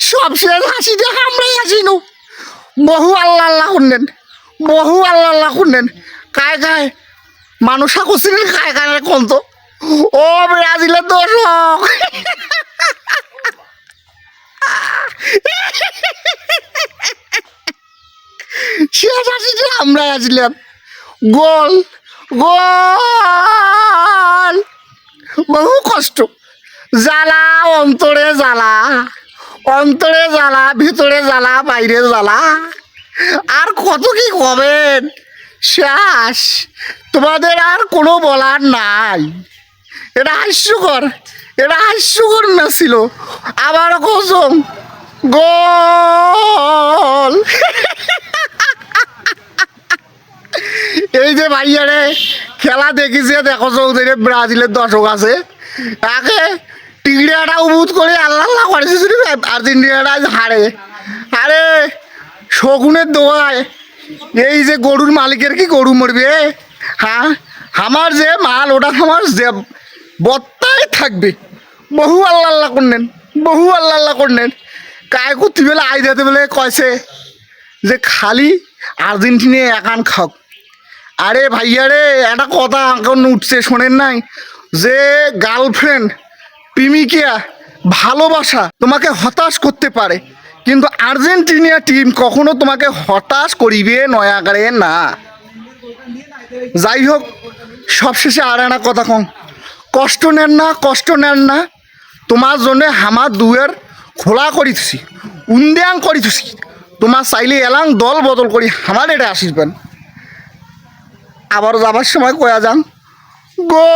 সবশেষ হাসিতে হামলাই হাসিনু বহু আল্লাহ আল্লাহ শুনলেন বহু আল্লাহ আল্লাহ শুনলেন কায় কায়? মানুষ করছিলেন কায় কায় কোন তো? ও ব্রাজিলের দর্শক। শেষ হাসিতে আমরা আসলাম গোল গোল। বহু কষ্ট। জ্বালা, অন্তরে জ্বালা অন্তরে জ্বালা, ভিতরে জ্বালা, বাইরে জ্বালা। আর কত কি কবেন? শেষ তোমাদের আর কোনো বলার নাই। এটা হাস্যকর এটা হাস্যকর ম্যাচ ছিল? আবার কসম, গোল। এই যে ভাইয়ারে খেলা দেখিছে, দেখো চৌধুরী, ব্রাজিলের দর্শক আছে। তাকে টিগড়িয়াটা উবুত করে আল্লাহ আল্লাহ করেছে যদি আর্জেন্টিনাটা হারে। আরে, শকুনের দোয়ায়, এই যে গরুর মালিকের কি গরু মরবে? হ্যাঁ আমার যে মাল, ওটা আমার যে বত্তায় থাকবে। বহু আল্লাহ আল্লাহ করলেন, বহু আল্লাহ আল্লাহ করলেন। কায় করতে বেলে আই দিতে বেলে কয়েছে যে খালি আর্জেন্টিনা একান খাওক। আরে ভাইয়া রে, একটা কথা এখন উঠছে, শোনেন নাই? যে গার্লফ্রেন্ড প্রেমিকিয়া ভালোবাসা তোমাকে হতাশ করতে পারে, কিন্তু আর্জেন্টিনা টিম কখনো তোমাকে হতাশ করিবে নয়াগারে না। যাই হোক, সবশেষে আর একটা কথা কম। কষ্ট নেন না, কষ্ট নেন না, তোমার জন্য হামার দুয়ের খোলা করিতেছি উন্দেয়াং করিতেছি তোমার চাইলে এলাং দল বদল করি আমার এটা আসিবেন আবার যাবার সময় কয়া যান। গোল!